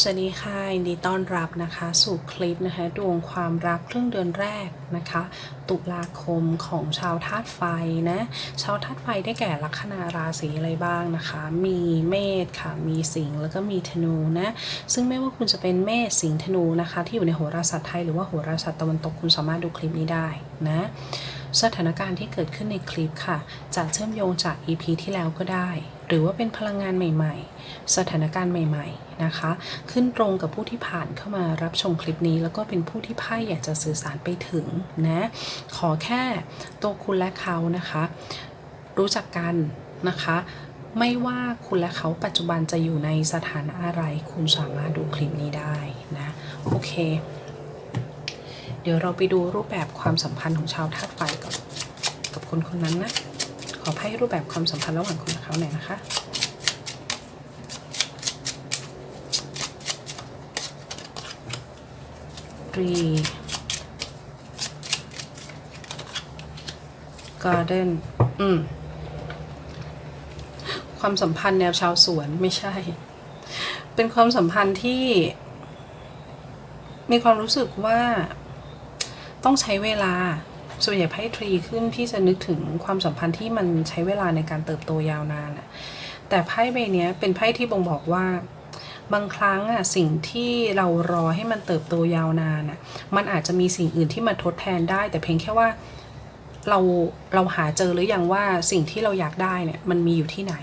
สวัสดีค่ะยินดีต้อนรับนะคะสู่คลิปนะคะดวงความรักครึ่งเดือนแรกนะคะ ตุลาคมของชาวธาตุไฟนะชาวธาตุไฟได้แก่ลัคนาราศีอะไรบ้างนะคะ มีเมษค่ะมีสิงห์แล้วก็มีธนูนะซึ่งไม่ว่าคุณจะเป็นเมษสิงห์ธนูนะคะ ที่อยู่ในโหราศาสตร์ไทยหรือว่าโหราศาสตร์ตะวันตกคุณสามารถดูคลิปนี้ได้นะสถานการณ์ที่เกิดขึ้นในคลิปค่ะ จะเชื่อมโยงจาก EP ที่แล้วก็ได้ หรือว่าเป็นพลังงานใหม่ๆ สถานการณ์ใหม่ๆนะคะ ขึ้นตรงกับผู้ที่ผ่านเข้ามารับชมคลิปนี้ แล้วก็เป็นผู้ที่ไพ่อยากจะสื่อสารไปถึงนะ ขอแค่ตัวคุณและเขานะคะ รู้จักกันนะคะ ไม่ว่าคุณและเขาปัจจุบันจะอยู่ในสถานะอะไร คุณสามารถดูคลิปนี้ได้นะ โอเค เดี๋ยวเราไปดูรูปแบบความสัมพันธ์ของชาวธาตุไฟก่อนกับคนคนนั้นนะขอให้รูปแบบความสัมพันธ์ระหว่างคุณ เขาหน่อยนะคะรีการ์เดนอืม ความสัมพันธ์แนวชาวสวนไม่ใช่ เป็นความสัมพันธ์ที่ มีความรู้สึกว่าต้องใช้เวลา ส่วนใหญ่ไพ่ทรีขึ้นที่จะนึกถึงความสัมพันธ์ที่มันใช้เวลาในการเติบโตยาวนานอะแต่ไพ่ใบเนี้ยเป็นไพ่ที่บ่งบอกว่า บางครั้งอะสิ่งที่เรารอให้มันเติบโตยาวนานอะมันอาจจะมีสิ่งอื่นที่มาทดแทนได้ แต่เพียงแค่ว่าเราเราหาเจอหรือยังว่าสิ่งที่เราอยากได้เนี่ยมันมีอยู่ที่ไหน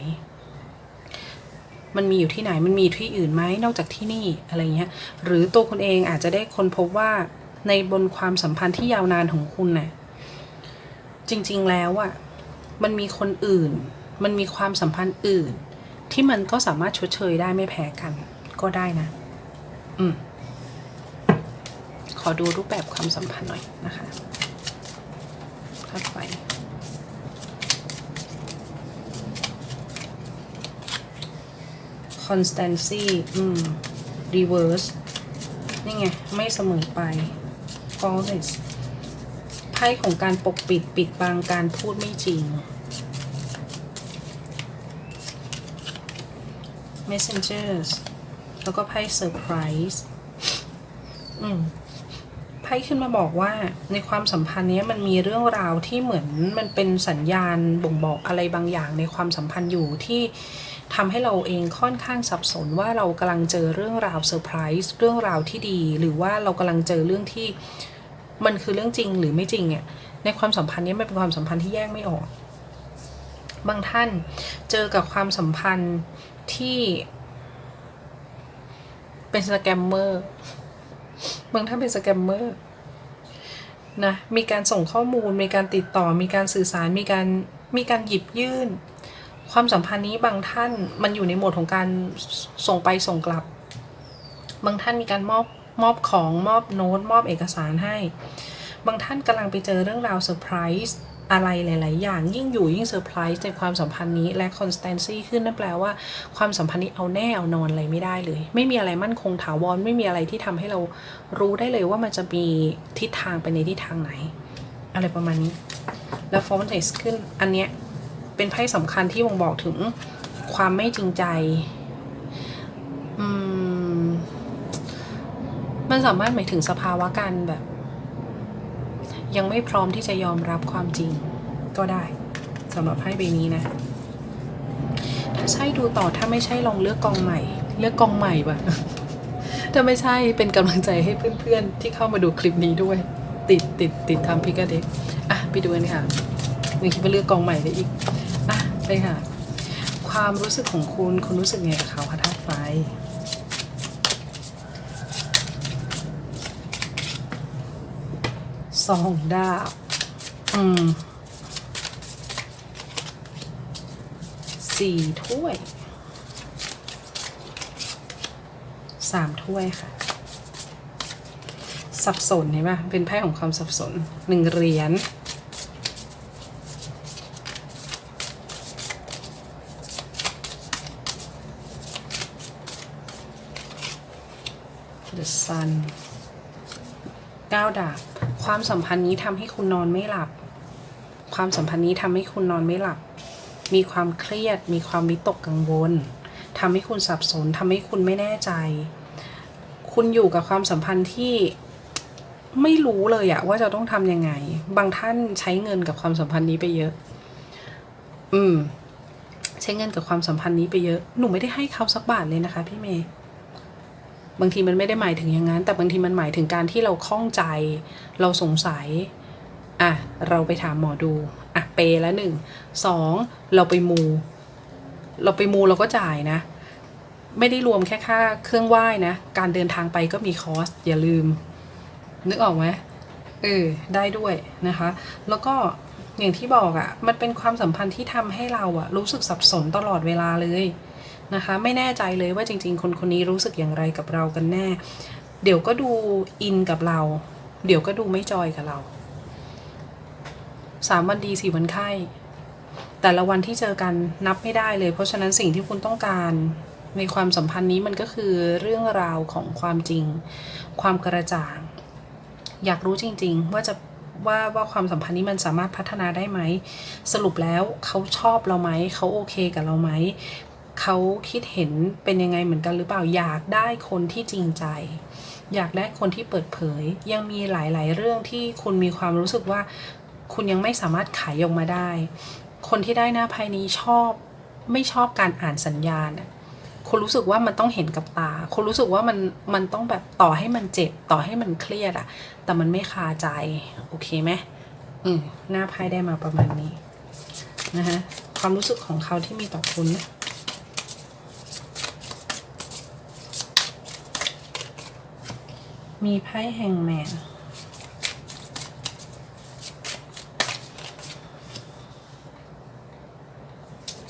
มันมีอยู่ที่ไหนมันมีที่อื่นไหมนอกจากที่นี่อะไรเงี้ย หรือตัวคุณเองอาจจะได้ค้นพบว่าในบนความสัมพันธ์ที่ยาวนานของคุณน่ะ จริง ๆ แล้วอะมันมีคนอื่น มันมีความสัมพันธ์อื่น ที่มันก็สามารถชดเชยได้ไม่แพ้กัน ก็ได้นะ อืม ขอดูรูปแบบความสัมพันธ์หน่อยนะคะค่าไฟ constancy อืม reverse นี่ไง ไม่เสมอไป false ไพ่ของการปกปิดปิดบังการพูดไม่จริง messengers แล้วก็ไพ่ surprise อืมไพ่ขึ้นมาบอกว่าในความสัมพันธ์นี้มันมีเรื่องราวที่เหมือนมันเป็นสัญญาณบ่งบอกอะไรบางอย่างในความสัมพันธ์อยู่ที่ทำให้เราเองค่อนข้างสับสนว่าเรากำลังเจอเรื่องราวเซอร์ไพรส์เรื่องราวที่ดี หรือว่าเรากำลังเจอเรื่องที่ มันคือเรื่องจริงหรือไม่จริงเนี่ยในความสัมพันธ์นี้มันเป็นความสัมพันธ์ที่แยกไม่ออก บางท่านเจอกับความสัมพันธ์ที่เป็นสแกมเมอร์บางท่านเป็นสแกมเมอร์นะมีการส่งข้อมูล มีการติดต่อ มีการสื่อสาร มีการมีการหยิบยื่น ความสัมพันธ์นี้บางท่านมันอยู่ในโหมดของการส่งไปส่งกลับ บางท่านมีการมอบ มอบของมอบโน้ตมอบเอกสารให้ บางท่านกำลังไปเจอเรื่องราวเซอร์ไพรส์อะไรหลาย ๆ อย่างยิ่งอยู่ยิ่งเซอร์ไพรส์ในความสัมพันธ์นี้และ constancy ขึ้นนั่นแปลว่าความสัมพันธ์นี้เอาแน่เอานอนอะไรไม่ได้เลย ไม่มีอะไรมั่นคงถาวรไม่มีอะไรที่ทำให้เรารู้ได้เลยว่ามันจะมีทิศทางไปในทิศทางไหน อะไรประมาณนี้ แล้ว f o r m a n e ขึ้นอันเนี้ยเป็นไพ่สำคัญที่บ่งบอกถึงความไม่จริงใจอืม มันสามารถหมายถึงสภาวะการแบบ ยังไม่พร้อมที่จะยอมรับความจริงก็ได้สำหรับไพ่ใบนี้นะ ถ้าใช่ดูต่อถ้าไม่ใช่ลองเลือกกองใหม่ เลือกกองใหม่ปะถ้าไม่ใช่เป็นกำลังใจให้เพื่อนๆ ที่เข้ามาดูคลิปนี้ด้วย ติดติดติดทำพิกเด็กอะไปดูกันค่ะมีคิดว่าเลือกกองใหม่ได้อีกอะไปค่ะ ความรู้สึกของคุณ คุณรู้สึกไงกับเขาคะธาตุไฟ สองดาบ อืมสี่ถ้วยสามถ้วยค่ะ สับสนเห็นไหมเป็นไพ่ของความสับสนหนึ่งเหรียญ The Sun ก้าดาบ ความสัมพันธ์นี้ทำให้คุณนอนไม่หลับ ความสัมพันธ์นี้ทำให้คุณนอนไม่หลับ มีความเครียด มีความวิตกกังวลทำให้คุณสับสนทำให้คุณไม่แน่ใจ คุณอยู่กับความสัมพันธ์ที่ไม่รู้เลยอะว่าจะต้องทำยังไง บางท่านใช้เงินกับความสัมพันธ์นี้ไปเยอะ อืม ใช้เงินกับความสัมพันธ์นี้ไปเยอะ หนูไม่ได้ให้เขาสักบาทเลยนะคะ พี่เมย์ บางทีมันไม่ได้หมายถึงอย่างนั้น แต่บางทีมันหมายถึงการที่เราข้องใจ เราสงสัย อะ เราไปถามหมอดู อะ เปย์ล้วหนึ่ง สอง เราไปมู เราไปมูเราก็จ่ายนะ ไม่ได้รวมแค่ค่าเครื่องไหว้นะ การเดินทางไปก็มีคอส อย่าลืม นึกออกไหมเออ ได้ด้วยนะคะ แล้วก็อย่างที่บอกอะ่ะ มันเป็นความสัมพันธ์ที่ทำให้เราอะ รู้สึกสับสนตลอดเวลาเลย นะคะ ไม่แน่ใจเลยว่าจริง ๆ คนคนนี้รู้สึกอย่างไรกับเรากันแน่ เดี๋ยวก็ดูอินกับเรา เดี๋ยวก็ดูไม่จอยกับเราสามวันดีสี่วันไข้ แต่ละวันที่เจอกันนับไม่ได้เลย เพราะฉะนั้นสิ่งที่คุณต้องการในความสัมพันธ์นี้มันก็คือเรื่องราวของความจริง ความกระจ่าง อยากรู้จริง ๆ ว่าจะว่าว่าความสัมพันธ์นี้มันสามารถพัฒนาได้ไหม สรุปแล้วเขาชอบเราไหม เขาโอเคกับเราไหม เขาคิดเห็นเป็นยังไงเหมือนกันหรือเปล่าอยากได้คนที่จริงใจ อยากได้คนที่เปิดเผย ยังมีหลาย ๆ เรื่องที่คุณมีความรู้สึกว่า คุณยังไม่สามารถขายออกมาได้ คนที่ได้หน้าไพ่นี้ชอบไม่ชอบการอ่านสัญญาณคุณรู้สึกว่ามันต้องเห็นกับตา คุณรู้สึกว่ามันมันต้องแบบต่อให้มันเจ็บต่อให้มันเครียดอะแต่มันไม่คาใจ โอเคไหมอืมหน้าไพ่ได้มาประมาณนี้นะฮะความรู้สึกของเขาที่มีต่อคุณนะ มีไพ่แห่งแมน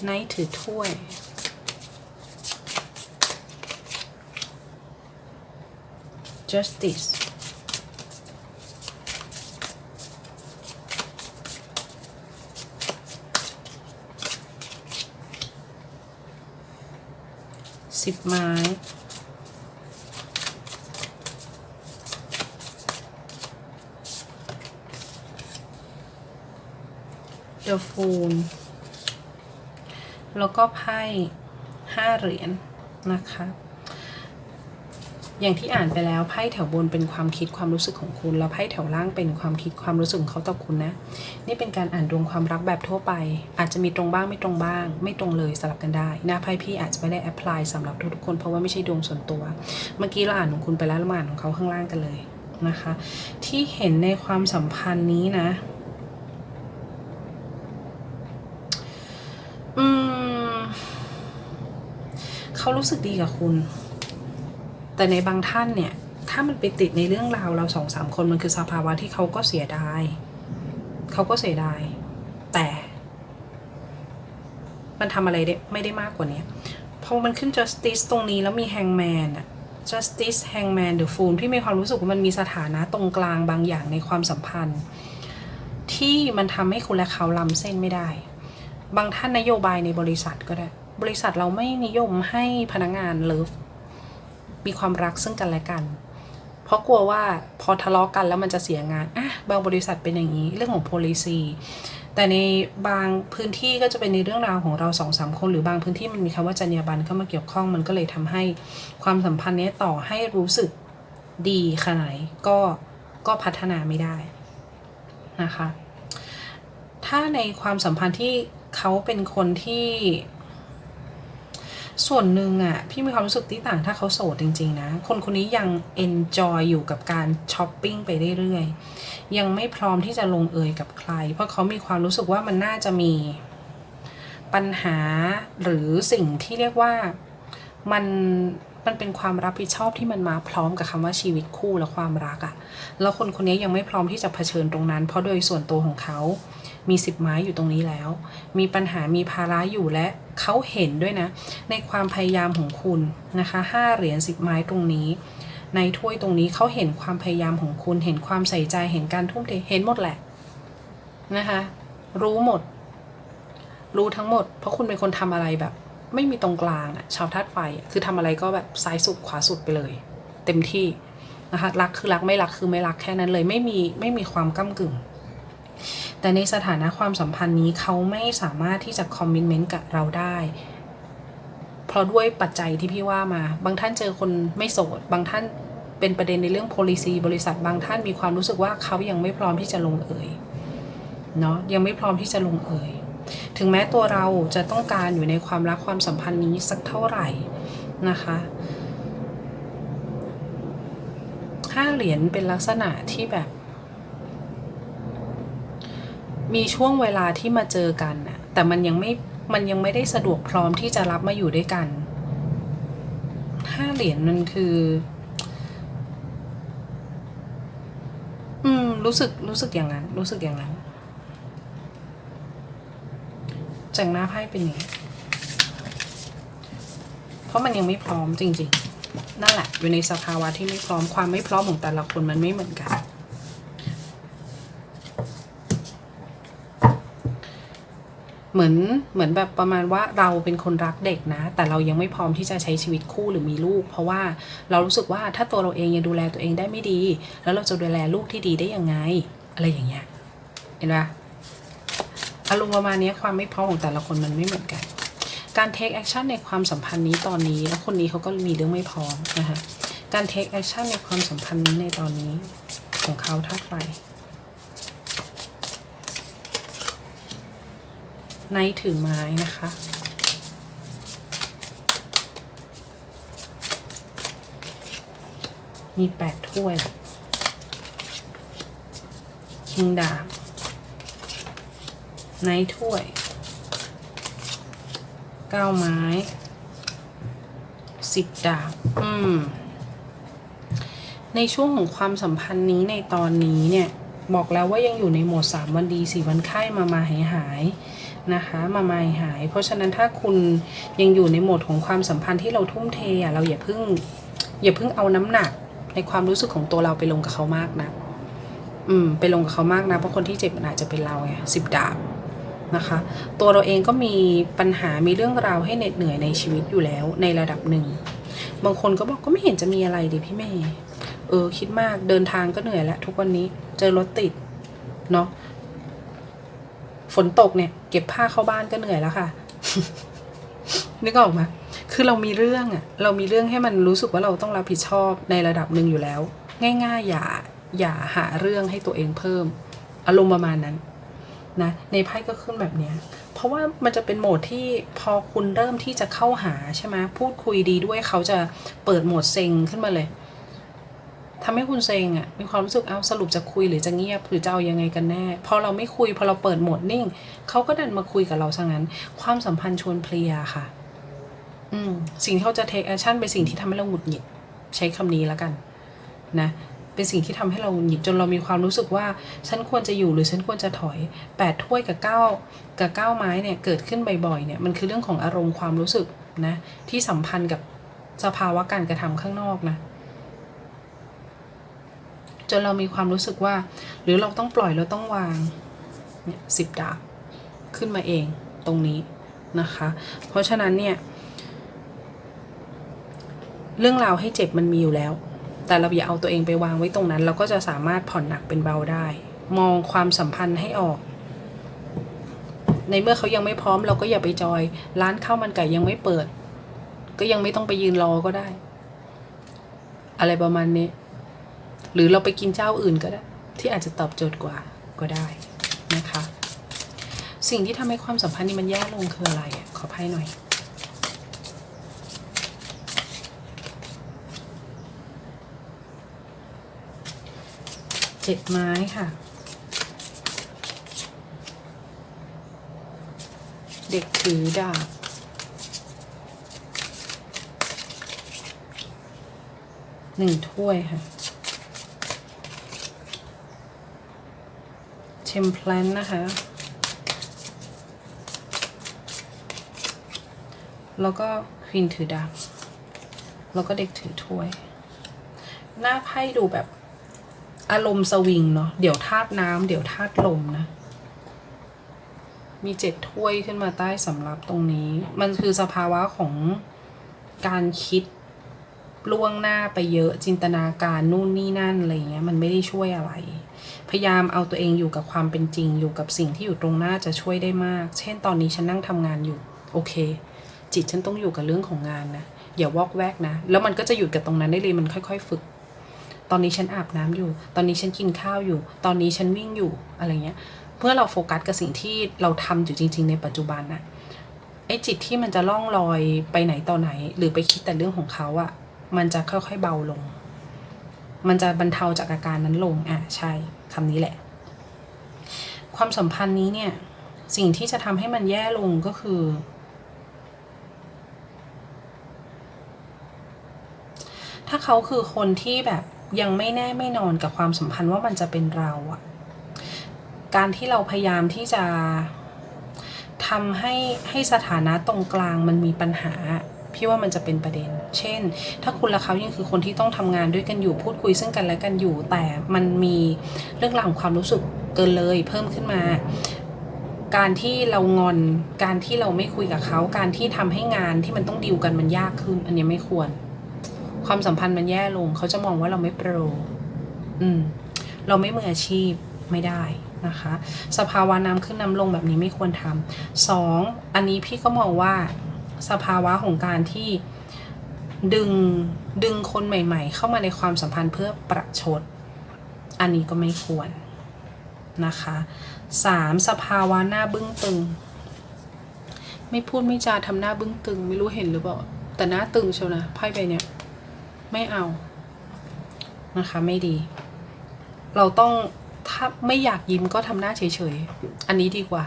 ไนท์ถือถ้วย justice สิบไม้ The Fool แล้วก็ไพ่ห้าเหรียญนะคะ อย่างที่อ่านไปแล้วไพ่แถวบนเป็นความคิดความรู้สึกของคุณ แล้วไพ่แถวล่างเป็นความคิดความรู้สึกของเขาต่อคุณนะ นี่เป็นการอ่านดวงความรักแบบทั่วไป อาจจะมีตรงบ้างไม่ตรงบ้าง ไม่ตรงเลยสลับกันได้ หน้าไพ่พี่อาจจะไม่ได้แอพพลายสำหรับทุกๆคนเพราะว่าไม่ใช่ดวงส่วนตัว เมื่อกี้เราอ่านของคุณไปแล้วเรามาอ่านของเขาข้างล่างกันเลยนะคะ ที่เห็นในความสัมพันธ์นี้นะ เขารู้สึกดีกับคุณ แต่ในบางท่านเนี่ย ถ้ามันไปติดในเรื่องราวเราสองสามคนมันคือสภาวะที่เขาก็เสียดายเขาก็เสียดาย แต่ มันทำอะไรได้ไม่ได้มากกว่านี้พอมันขึ้น justice ตรงนี้แล้วมี hangman อะ justice hangman the fool ที่มีความรู้สึกว่ามันมีสถานะตรงกลางบางอย่างในความสัมพันธ์ ที่มันทำให้คุณและเขาล้ำเส้นไม่ได้ บางท่านนโยบายในบริษัทก็ได้ บริษัทเราไม่นิยมให้พนักงานเลิฟมีความรักซึ่งกันและกัน เพราะกลัวว่าพอทะเลาะกันแล้วมันจะเสียงานอะบางบริษัทเป็นอย่างนี้เรื่องของ policy แต่ในบางพื้นที่ก็จะเป็นในเรื่องราวของเราสองสามคน หรือบางพื้นที่มันมีคำว่าจรรยาบรรณเข้ามาเกี่ยวข้องมันก็เลยทำให้ความสัมพันธ์นี้ต่อให้รู้สึกดีขนาดไหนก็ก็พัฒนาไม่ได้นะคะ ถ้าในความสัมพันธ์ที่เขาเป็นคนที่ ส่วนหนึ่งอะพี่มีความรู้สึกที่ต่างถ้าเขาโสดจริง ๆ นะ คนคนนี้ยัง enjoy อยู่กับการช้อปปิ้งไปเรื่อยๆ ยังไม่พร้อมที่จะลงเอยกับใคร เพราะเขามีความรู้สึกว่ามันน่าจะมีปัญหาหรือสิ่งที่เรียกว่ามันมันเป็นความรับผิดชอบที่มันมาพร้อมกับคำว่าชีวิตคู่และความรักอะแล้วคนคนนี้ยังไม่พร้อมที่จะเผชิญตรงนั้น เพราะโดยส่วนตัวของเขา มีสิบไม้อยู่ตรงนี้แล้ว มีปัญหามีภาระอยู่และ เขาเห็นด้วยนะ ในความพยายามของคุณนะคะห้าเหรียญสิบไม้ตรงนี้ ในถ้วยตรงนี้เขาเห็นความพยายามของคุณ เห็นความใส่ใจเห็นการทุ่มเทเห็นหมดแหละนะคะ รู้หมด รู้ทั้งหมด เพราะคุณเป็นคนทำอะไรแบบ ไม่มีตรงกลางอะชาวธาตุไฟคือทำอะไรก็แบบซ้ายสุดขวาสุดไปเลย เต็มที่นะคะรักคือรักไม่รักคือไม่รักแค่นั้นเลย ไม่มีไม่มีความก้ากึ่ง แต่ในสถานะความสัมพันธ์นี้เขาไม่สามารถที่จะคอมมิชเมนต์กับเราได้ เพราะด้วยปัจจัยที่พี่ว่ามา บางท่านเจอคนไม่โสด บางท่านเป็นประเด็นในเรื่อง policy บริษัท บางท่านมีความรู้สึกว่าเขายังไม่พร้อมที่จะลงเอยเนาะยังไม่พร้อมที่จะลงเอย ถึงแม้ตัวเราจะต้องการอยู่ในความรักความสัมพันธ์นี้สักเท่าไหร่นะคะห้าเหรียญเป็นลักษณะที่แบบ มีช่วงเวลาที่มาเจอกันน่ะแต่มันยังไม่มันยังไม่ได้สะดวกพร้อมที่จะรับมาอยู่ด้วยกันห้าเหรียญมันคือ อืม รู้สึกรู้สึกอย่างนั้น รู้สึกอย่างนั้นจากหน้าไพ่เป็นอย่างนี้เพราะมันยังไม่พร้อมจริง ๆ นั่นแหละ อยู่ในสภาวะที่ไม่พร้อมความไม่พร้อมของแต่ละคนมันไม่เหมือนกัน เหมือนเหมือนแบบประมาณว่าเราเป็นคนรักเด็กนะ แต่เรายังไม่พร้อมที่จะใช้ชีวิตคู่หรือมีลูก เพราะว่าเรารู้สึกว่าถ้าตัวเราเองยังดูแลตัวเองได้ไม่ดี แล้วเราจะดูแลลูกที่ดีได้ยังไง อะไรอย่างเงี้ยเห็นปะอารมณ์ประมาณนี้ความไม่พร้อมของแต่ละคนมันไม่เหมือนกัน การ take action ในความสัมพันธ์นี้ตอนนี้ แล้วคนนี้เขาก็มีเรื่องไม่พร้อมนะคะการ take action ในความสัมพันธ์นี้ในตอนนี้ของเขาธาตุไฟ ในถือไม้นะคะ มีแปดถ้วย คิงดาบไนท์ถ้วยเก้าไม้สิบดาบ อืม ในช่วงของความสัมพันธ์นี้ในตอนนี้เนี่ย บอกแล้วว่ายังอยู่ในโหมดสามวันดีสี่วันไข้มามาหายหายนะคะมามาหาย เพราะฉะนั้นถ้าคุณยังอยู่ในโหมดของความสัมพันธ์ที่เราทุ่มเทอะเราอย่าเพิ่งอย่าเพิ่งเอาน้ำหนักในความรู้สึกของตัวเราไปลงกับเขามากนะอืมไปลงกับเขามากนะเพราะคนที่เจ็บนอาจจะเป็นเราไงสิบดาบนะคะตัวเราเองก็มีปัญหามีเรื่องราวให้เหน็ดเหนื่อยในชีวิตอยู่แล้วในระดับหนึ่ง บางคนก็บอกก็ไม่เห็นจะมีอะไรดิพี่เมย์ เออ คิดมากเดินทางก็เหนื่อยแล้วทุกวันนี้เจอรถติด เนาะฝนตกเนี่ย เก็บผ้าเข้าบ้านก็เหนื่อยแล้วค่ะ นึกออกไหมคือเรามีเรื่องอะเรามีเรื่องให้มันรู้สึกว่าเราต้องรับผิดชอบในระดับหนึ่งอยู่แล้ว ง่าย ๆ อย่าอย่าหาเรื่องให้ตัวเองเพิ่ม อารมณ์ประมาณนั้นนะในไพ่ก็ขึ้นแบบเนี้ยเพราะว่ามันจะเป็นโหมดที่พอคุณเริ่มที่จะเข้าหาใช่ไหมพูดคุยดีด้วยเขาจะเปิดโหมดเซ็งขึ้นมาเลย ทำให้คุณเซงอะ่ะมีความรู้สึกเอาสรุปจะคุยหรือจะเงียบหรือจะเอายังไงกันแน่พอเราไม่คุยพอเราเปิดโหมดนิ่งเขาก็ดันมาคุยกับเราซะงั้น ความสัมพันธ์ชวนเพลียค่ะ อืมสิ่งที่เขาจะ take action เป็นสิ่งที่ทำให้เราหงุดหงิด ใช้คำนี้แล้วกัน นะเป็นสิ่งที่ทำให้เราหงุดหงิดจนเรามีความรู้สึกว่า ฉันควรจะอยู่หรือฉันควรจะถอยแปดถ้วยกับเก้ากับเก้าไม้เนี่ยเกิดขึ้นบ่อยๆเนี่ยมันคือเรื่องของอารมณ์ความรู้สึกนะที่สัมพันธ์กับสภาวะการกระทำข้างนอกนะ จนเรามีความรู้สึกว่า หรือเราต้องปล่อยเราต้องวางเนี่ยสิบดาบขึ้นมาเองตรงนี้นะคะ เพราะฉะนั้นเนี่ย เรื่องราวให้เจ็บมันมีอยู่แล้ว แต่เราอย่าเอาตัวเองไปวางไว้ตรงนั้น เราก็จะสามารถผ่อนหนักเป็นเบาได้ มองความสัมพันธ์ให้ออก ในเมื่อเขายังไม่พร้อมเราก็อย่าไปจอย ร้านข้าวมันไก่ยังไม่เปิด ก็ยังไม่ต้องไปยืนรอก็ได้ อะไรประมาณนี้ หรือเราไปกินเจ้าอื่นก็ได้ ที่อาจจะตอบโจทย์กว่าก็ได้นะคะ สิ่งที่ทำให้ความสัมพันธ์นี้มันแย่ลงคืออะไรอะขอไพ่หน่อยเจ็ดไม้ค่ะ เด็กถือดาบหนึ่งถ้วยค่ะ เชมเพลนนะคะ แล้วก็ควีนถือดาบแล้วก็เด็กถือถ้วย หน้าไพ่ดูแบบอารมณ์สวิงเนาะเดี๋ยวธาตุน้ำเดี๋ยวธาตุลมนะ มีเจ็ดถ้วยขึ้นมาใต้สำรับตรงนี้ มันคือสภาวะของการคิดล่วงหน้าไปเยอะจินตนาการนู่นนี่นั่นอะไรเงี้ยมันไม่ได้ช่วยอะไร พยายามเอาตัวเองอยู่กับความเป็นจริง อยู่กับสิ่งที่อยู่ตรงหน้าจะช่วยได้มาก เช่นตอนนี้ฉันนั่งทำงานอยู่ โอเค จิตฉันต้องอยู่กับเรื่องของงานนะ อย่าวอกแวกนะ แล้วมันก็จะหยุดกับตรงนั้นได้เลยมันค่อย ๆ ฝึก ตอนนี้ฉันอาบน้ำอยู่ ตอนนี้ฉันกินข้าวอยู่ ตอนนี้ฉันวิ่งอยู่อะไรเงี้ย เพื่อเราโฟกัสกับสิ่งที่เราทำอยู่จริง ๆ ในปัจจุบันน่ะไอ้จิตที่มันจะล่องลอยไปไหนต่อไหน หรือไปคิดแต่เรื่องของเขาอะมันจะค่อยๆเบาลง มันจะบรรเทาจากอาการนั้นลงอะใช่คำนี้แหละ ความสัมพันธ์นี้เนี่ย สิ่งที่จะทำให้มันแย่ลงก็คือ ถ้าเขาคือคนที่แบบยังไม่แน่ไม่นอนกับความสัมพันธ์ว่ามันจะเป็นเราอะการที่เราพยายามที่จะทำให้ให้สถานะตรงกลางมันมีปัญหา พี่ว่ามันจะเป็นประเด็น เช่น ถ้าคุณและเขายังคือคนที่ต้องทำงานด้วยกันอยู่พูดคุยซึ่งกันและกันอยู่ แต่มันมีเรื่องราวของความรู้สึกเกินเลยเพิ่มขึ้นมา การที่เรางอน การที่เราไม่คุยกับเขา การที่ทำให้งานที่มันต้องดิวกันมันยากขึ้น อันนี้ไม่ควร ความสัมพันธ์มันแย่ลง เขาจะมองว่าเราไม่โปร อืม เราไม่มืออาชีพไม่ได้นะคะ สภาวะน้ำขึ้นน้ำลงแบบนี้ไม่ควรทำสองอันนี้พี่ก็มองว่า สภาวะของการที่ดึงดึงคนใหม่ ๆ เข้ามาในความสัมพันธ์เพื่อประชด อันนี้ก็ไม่ควรนะคะสามสภาวะหน้าบึ้งตึง ไม่พูดไม่จาทำหน้าบึ้งตึง ไม่รู้เห็นหรือเปล่า แต่หน้าตึงเชียวนะไพ่ใบเนี้ยไม่เอานะคะไม่ดี เราต้องถ้าไม่อยากยิ้มก็ทำหน้าเฉยๆ อันนี้ดีกว่า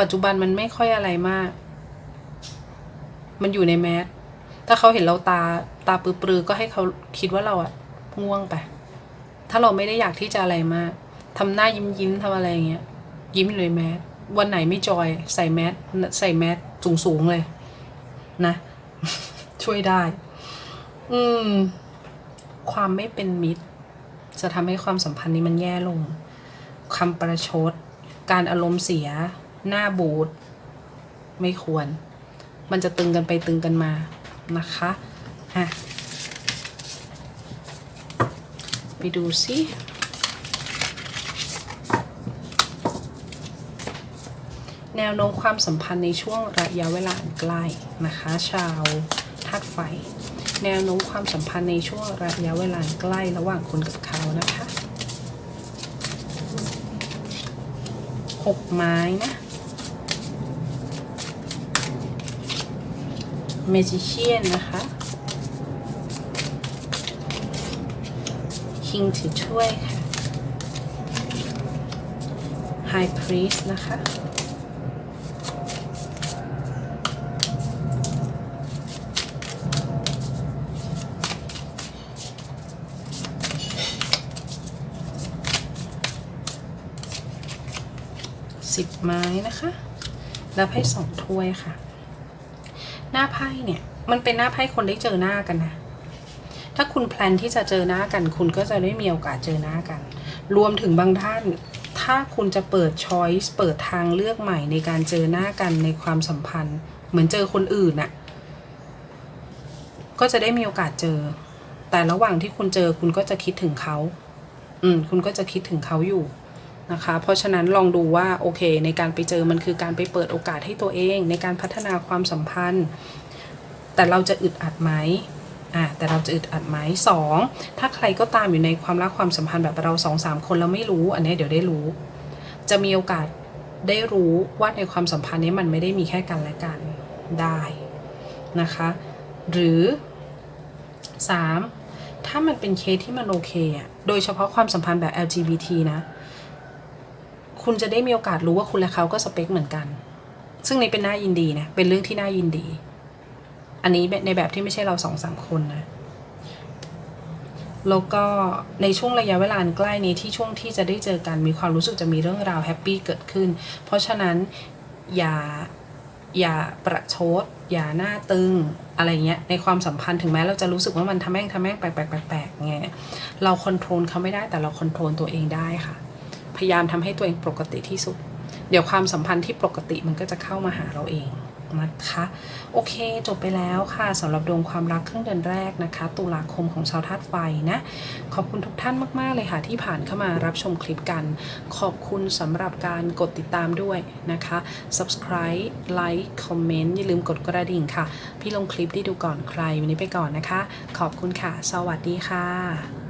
ปัจจุบันมันไม่ค่อยอะไรมาก มันอยู่ในแมสถ้าเขาเห็นเราตาตาปลือๆก็ให้เขาคิดว่าเราอะง่วงไป ถ้าเราไม่ได้อยากที่จะอะไรมากทำหน้ายิ้มยิ้มทำอะไรอย่างเงี้ย ยิ้มอยู่ในแมสวันไหนไม่จอย ใส่แมสใส่แมสสูงๆเลย นะ ช่วยได้ อืม ความไม่เป็นมิตร จะทำให้ความสัมพันธ์นี้มันแย่ลงคำประชด การอารมณ์เสีย หน้าบูด ไม่ควร มันจะตึงกันไปตึงกันมานะคะอะไปดูสิแนวโน้มความสัมพันธ์ในช่วงระยะเวลาใกล้นะคะ ชาวธาตุไฟ แนวโน้มความสัมพันธ์ในช่วงระยะเวลาใกล้ระหว่างคุณกับเขานะคะหกไม้นะ เมจิเชียนนะคะ คิงถือถ้วยค่ะ ไฮพรีสนะคะสิบไม้นะคะแล้วไพ่สองถ้วยค่ะ หน้าไพ่เนี่ยมันเป็นหน้าไพ่คนได้เจอหน้ากันนะ ถ้าคุณแพลนที่จะเจอหน้ากัน คุณก็จะได้มีโอกาสเจอหน้ากัน รวมถึงบางท่าน ถ้าคุณจะเปิดช้อยส์เปิดทางเลือกใหม่ในการเจอหน้ากันในความสัมพันธ์ เหมือนเจอคนอื่นน่ะ ก็จะได้มีโอกาสเจอ แต่ระหว่างที่คุณเจอคุณก็จะคิดถึงเขา อืม คุณก็จะคิดถึงเขาอยู่ นะคะ เพราะฉะนั้นลองดูว่าโอเค ในการไปเจอมันคือการไปเปิดโอกาสให้ตัวเอง ในการพัฒนาความสัมพันธ์ แต่เราจะอึดอัดไหมอะแต่เราจะอึดอัดไหมสองถ้าใครก็ตามอยู่ในความรักความสัมพันธ์แบบเราสองสามคนแล้วไม่รู้ อันนี้เดี๋ยวได้รู้ จะมีโอกาสได้รู้ว่าในความสัมพันธ์นี้มันไม่ได้มีแค่กันและกันได้นะคะ หรือสามถ้ามันเป็นเคสที่มันโอเคอะโดยเฉพาะความสัมพันธ์แบบ LGBT นะ คุณจะได้มีโอกาสรู้ว่าคุณและเขาก็สเปคเหมือนกัน ซึ่งนี่เป็นน่ายินดีนะ เป็นเรื่องที่น่ายินดี อันนี้ในแบบที่ไม่ใช่เราสองสามคนนะ แล้วก็ในช่วงระยะเวลาใกล้นี้ที่ช่วงที่จะได้เจอกันมีความรู้สึกจะมีเรื่องราวแฮปปี้เกิดขึ้น เพราะฉะนั้นอย่าอย่าประชด อย่าหน้าตึงอะไรเงี้ยในความสัมพันธ์ถึงแม้เราจะรู้สึกว่ามันทำแม่งทำแม่งแปลกแปลกแปลกแปลกไงเราคอนโทรลเขาไม่ได้แต่เราคอนโทรลตัวเองได้ค่ะ พยายามทำให้ตัวเองปกติที่สุด เดี๋ยวความสัมพันธ์ที่ปกติมันก็จะเข้ามาหาเราเองนะคะ โอเคจบไปแล้วค่ะสำหรับดวงความรักครึ่งเดือนแรกนะคะ ตุลาคมของชาวธาตุไฟนะ ขอบคุณทุกท่านมาก ๆ เลยค่ะ ที่ผ่านเข้ามารับชมคลิปกัน ขอบคุณสำหรับการกดติดตามด้วยนะคะ subscribe like comment อย่าลืมกดกระดิ่งค่ะ พี่ลงคลิปที่ดูก่อนใครวันนี้ไปก่อนนะคะ ขอบคุณค่ะ สวัสดีค่ะ